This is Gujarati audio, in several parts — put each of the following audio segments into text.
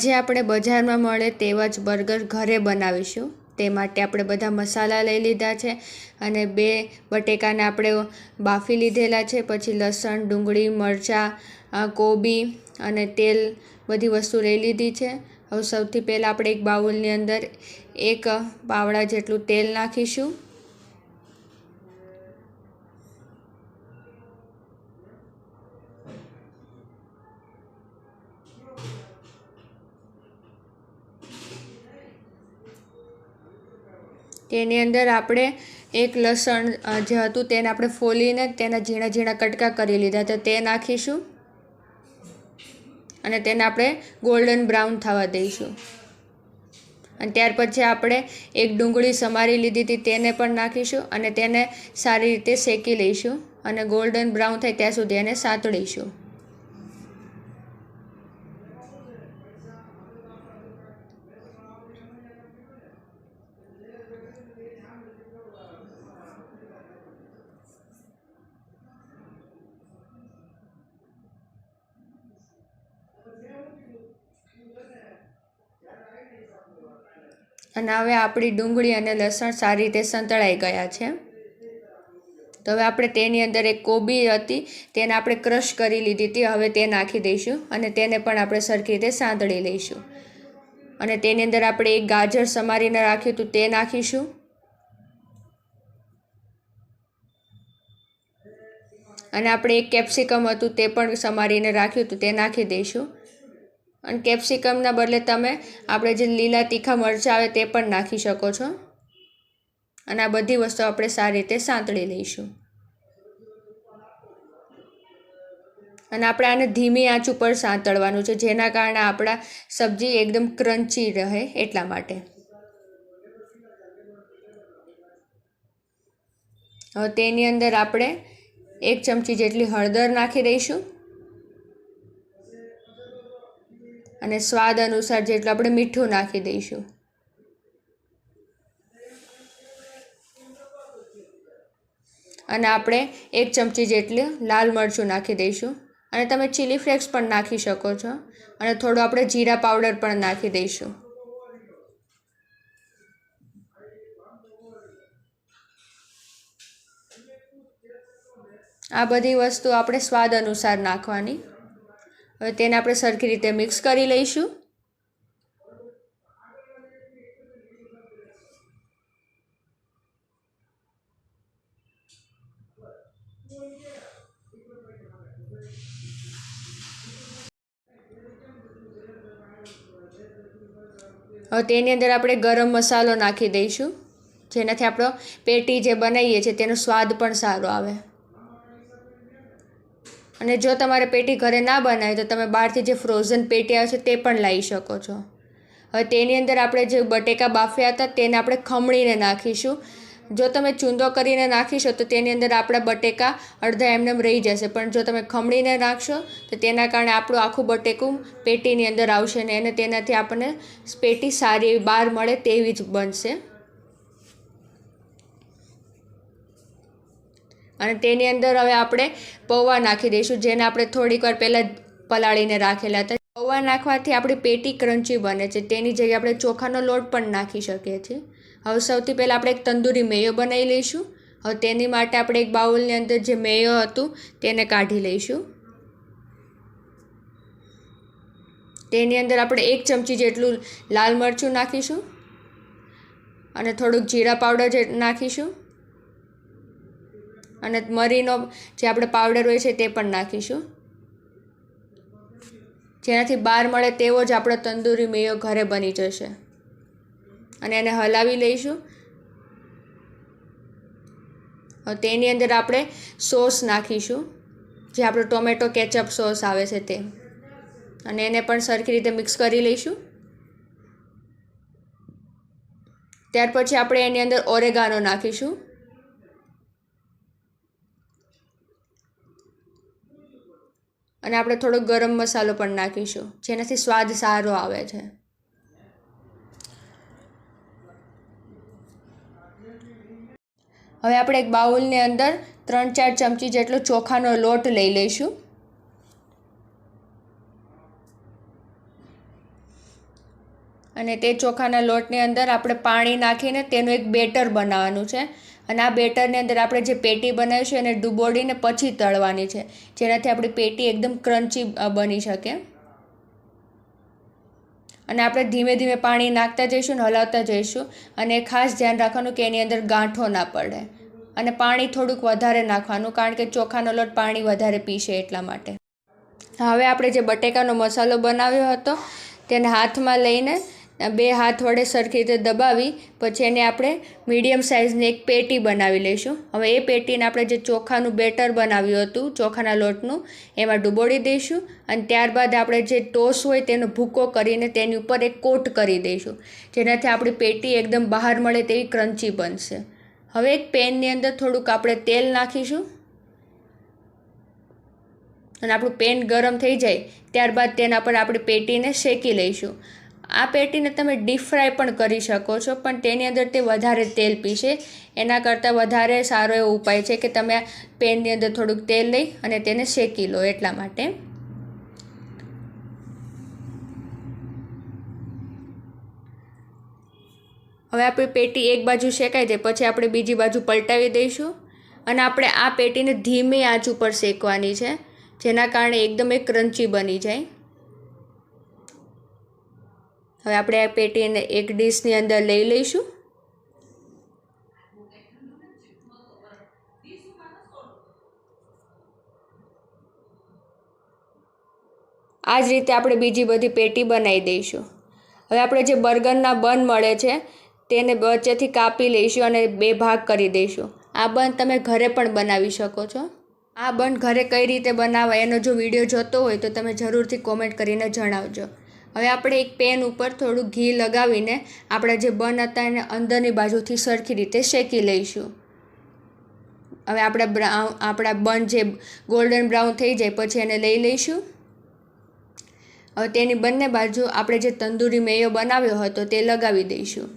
આજે આપણે બજારમાં મળે તેવા જ બર્ગર ઘરે બનાવીશું. તે માટે આપણે બધા મસાલા લઈ લીધા છે અને બે બટેકાને આપણે બાફી લીધેલા છે. પછી લસણ, ડુંગળી, મરચાં કોબી અને તેલ બધી વસ્તુ લઈ લીધી છે. હવે સૌથી પહેલાં આપણે એક બાઉલની અંદર એક પાવડા જેટલું તેલ નાખીશું. તેની અંદર આપણે એક લસણ જે હતું તેને આપણે ફોલીને તેના ઝીણા ઝીણા કટકા કરી લીધા. હતા તે નાખીશું અને તેને આપણે ગોલ્ડન બ્રાઉન થવા દઈશું. અને ત્યાર પછી આપણે એક ડુંગળી સમારી લીધી હતી તેને પણ નાખીશું અને તેને સારી રીતે શેકી લઈશું અને ગોલ્ડન બ્રાઉન થાય ત્યાં સુધી એને સાતળીશું. અને હવે આપણી ડુંગળી અને લસણ સારી રીતે સંતળાઈ ગયા છે. તો હવે આપણે તેની અંદર એક કોબી હતી, તેને આપણે ક્રશ કરી લીધી હતી, હવે તે નાખી દઈશું અને તેને પણ આપણે સરખી રીતે સાંતળી લઈશું. અને તેની અંદર આપણે એક ગાજર સમારીને રાખ્યું હતું, તે નાખીશું. અને આપણે એક કેપ્સિકમ હતું, તે પણ સમારીને રાખ્યું હતું, તે નાખી દઈશું. અને કેપ્સિકમના બદલે તમે આપણે જે લીલા તીખા મરચાં આવે તે પણ નાખી શકો છો. અને આ બધી વસ્તુ આપણે સારી રીતે સાંતળી લઈશું. અને આપણે આને ધીમી આંચ ઉપર સાંતળવાનું છે, જેના કારણે આપણા સબ્જી એકદમ ક્રન્ચી રહે એટલા માટે. હવે તેની અંદર આપણે એક ચમચી જેટલી હળદર નાખી દઈશું. અને સ્વાદ અનુસાર જેટલું આપણે મીઠું નાખી દઈશું. અને આપણે એક ચમચી જેટલું લાલ મરચું નાખી દઈશું. અને તમે ચીલી ફ્લેક્સ પણ નાખી શકો છો. અને થોડું આપણે જીરા પાવડર પણ નાખી દઈશું. આ બધી વસ્તુ આપણે સ્વાદ અનુસાર નાખવાની. હવે તેને આપણે સરખી રીતે મિક્સ કરી લઈશું. હવે તેની અંદર આપણે ગરમ મસાલો નાખી દઈશું. જેનાથી આપણો પેટી જે બનાવીએ છીએ તેનો સ્વાદ પણ સારો આવે. અને જો તમારે પેટી ઘરે ના બનાવે, તો તમે બહારથી જે ફ્રોઝન પેટી આવે છે તે પણ લાવી શકો છો. હવે તેની અંદર આપણે જે બટેકા બાફ્યા હતા, તેને આપણે ખમણીને નાખીશું. જો તમે ચૂંદો કરીને નાખીશો, તો તેની અંદર આપણા બટેકા અડધા એમને રહી જશે. પણ જો તમે ખમણીને નાખશો, તો તેના કારણે આપણું આખું બટેકું પેટીની અંદર આવશે ને અને તેનાથી આપણને પેટી સારી એવી બહાર મળે તેવી જ બનશે. અને તેની અંદર હવે આપણે પૌવા નાખી દઈશું, જેને આપણે થોડીક વાર પહેલાં પલાળીને રાખેલા હતા. પૌવા નાખવાથી આપણી પેટી ક્રન્ચી બને છે. તેની જગ્યાએ આપણે ચોખાનો લોટ પણ નાખી શકીએ છીએ. હવે સૌથી પહેલાં આપણે એક તંદૂરી મેયો બનાવી લઈશું. હવે તેની માટે આપણે એક બાઉલની અંદર જે મેયો હતું તેને કાઢી લઈશું. તેની અંદર આપણે એક ચમચી જેટલું લાલ મરચું નાખીશું અને થોડુંક જીરા પાવડર જે નાખીશું. અને મરીનો જે આપણે પાવડર હોય છે તે પણ નાખીશું. જેનાથી બહાર મળે તેવો જ આપણો તંદૂરી મેયો ઘરે બની જશે. અને એને હલાવી લઈશું. તેની અંદર આપણે સોસ નાખીશું. જે આપણો ટોમેટો કેચઅપ સોસ આવે છે તે. અને એને પણ સરખી રીતે મિક્સ કરી લઈશું. ત્યાર પછી આપણે એની અંદર ઓરેગાનો નાખીશું. અને આપણે થોડો ગરમ મસાલો પણ નાખીશું, જેનાથી સ્વાદ સારો આવે છે. હવે આપણે એક બાઉલની અંદર ત્રણ ચાર ચમચી જેટલો ચોખાનો લોટ લઈ લઈશું. અને તે ચોખાના લોટની અંદર આપણે પાણી નાખીને તેનું એક બેટર બનાવવાનું છે. અને આ બેટરની અંદર આપણે જે પેટી બનાવીશું એને ડૂબોડીને પછી તળવાની છે, જેનાથી આપણી પેટી એકદમ ક્રન્ચી બની શકે. અને આપણે ધીમે ધીમે પાણી નાખતા જઈશું ને હલાવતા જઈશું અને ખાસ ધ્યાન રાખવાનું કે એની અંદર ગાંઠો ના પડે અને પાણી થોડુંક વધારે નાખવાનું, કારણ કે ચોખાનો લોટ પાણી વધારે પીશે એટલા માટે. હવે આપણે જે બટેકાનો મસાલો બનાવ્યો હતો, તેને હાથમાં લઈને બે હાથ વડે સરખી રીતે દબાવી, પછી એને આપણે મીડિયમ સાઇઝની એક પેટી બનાવી લઈશું. હવે એ પેટીને આપણે જે ચોખાનું બેટર બનાવ્યું હતું, ચોખાના લોટનું, એમાં ડૂબોળી દઈશું અને ત્યારબાદ આપણે જે ટોસ હોય તેનો ભૂકો કરીને તેની ઉપર એક કોટ કરી દઈશું, જેનાથી આપણી પેટી એકદમ બહાર મળે તેવી ક્રન્ચી બનશે. હવે એક પેનની અંદર થોડુંક આપણે તેલ નાખીશું. અને આપણું પેન ગરમ થઈ જાય, ત્યારબાદ તેના પર આપણે પેટીને શેકી લઈશું. આ પેટીને તમે ડીપ ફ્રાય પણ કરી શકો છો, પણ તેની અંદર તે વધારે તેલ પીશે એના કરતાં વધારે સારો એવો ઉપાય છે કે તમે પેનની અંદર થોડુંક તેલ લઈ અને તેને શેકી લો એટલા માટે. હવે આપણી પેટી એક બાજુ શેકાઈ જાય, પછી આપણે બીજી બાજુ પલટાવી દઈશું. અને આપણે આ પેટીને ધીમી આંચ ઉપર શેકવાની છે, જેના કારણે એકદમ એ ક્રન્ચી બની જાય. હવે આપણે આ પેટીને એક ડીશની અંદર લઈ લઈશું. આ જ રીતે આપણે બીજી બધી પેટી બનાવી દઈશું. હવે આપણે જે બર્ગરના બન મળે છે, તેને વચ્ચેથી કાપી લઈશું અને બે ભાગ કરી દઈશું. આ બન તમે ઘરે પણ બનાવી શકો છો. આ બન ઘરે કઈ રીતે બનાવાય એનો જો વીડિયો જોતો હોય તો તમે જરૂરથી કોમેન્ટ કરીને જણાવજો. હવે આપણે એક પેન ઉપર થોડું ઘી લગાવીને આપણા જે બન હતા એને અંદરની બાજુથી સરખી રીતે શેકી લઈશું. હવે આપણા બ્રાઉન આપણા બન જે ગોલ્ડન બ્રાઉન થઈ જાય પછી એને લઈ લઈશું. હવે તેની બંને બાજુ આપણે જે તંદૂરી મેયો બનાવ્યો હતો તે લગાવી દઈશું.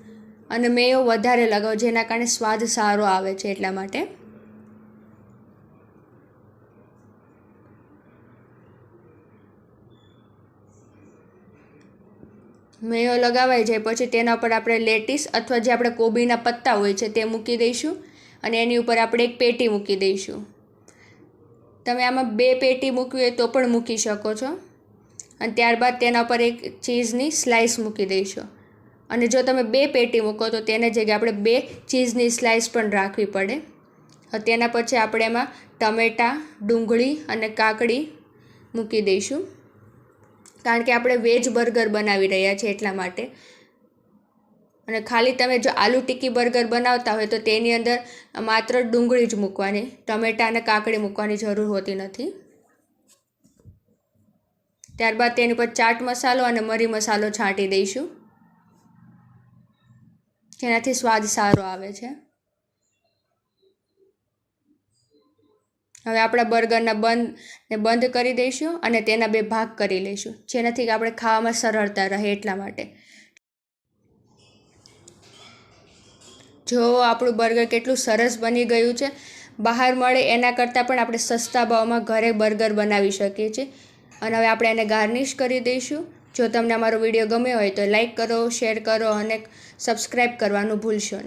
અને મેયો વધારે લગાવો, જેના કારણે સ્વાદ સારો આવે છે એટલા માટે. મેયો લગાવાઈ જાય, પછી તેના ઉપર આપણે લેટીસ અથવા જે આપણે કોબીના પત્તા હોય છે તે મૂકી દઈશું અને એની ઉપર આપણે એક પેટી મૂકી દઈશું. તમે આમાં બે પેટી મૂકવી હોય તો પણ મૂકી શકો છો. અને ત્યારબાદ તેના પર એક ચીઝની સ્લાઇસ મૂકી દઈશું. અને જો તમે બે પેટી મૂકો તો તેને જગ્યાએ આપણે બે ચીઝની સ્લાઇસ પણ રાખવી પડે. તેના પછી આપણે એમાં ટમેટાં, ડુંગળી અને કાકડી મૂકી દઈશું. કારણ કે આપણે વેજ બર્ગર બનાવી રહ્યા છીએ એટલા માટે. અને ખાલી તમે જો આલુ ટિક્કી બર્ગર બનાવતા હોય તો તેની અંદર માત્ર ડુંગળી જ મૂકવાની, ટમેટા અને કાકડી મૂકવાની જરૂર હોતી નથી. ત્યારબાદ તેની પર ચાટ મસાલો અને મરી મસાલો છાંટી દઈશું. જેનાથી સ્વાદ સારો આવે છે. હવે આપણા બર્ગરના બંધ ને બંધ કરી દઈશું અને તેના બે ભાગ કરી લઈશું, જેનાથી આપણે ખાવામાં સરળતા રહે એટલા માટે. જો આપણું બર્ગર કેટલું સરસ બની ગયું છે, બહાર મળે એના કરતાં પણ આપણે સસ્તા ભાવમાં ઘરે બર્ગર બનાવી શકીએ છીએ. અને હવે આપણે એને ગાર્નિશ કરી દઈશું. જો તમને અમારો વીડિયો ગમ્યો હોય તો લાઈક કરો, શેર કરો અને સબસ્ક્રાઈબ કરવાનું ભૂલશો નહીં.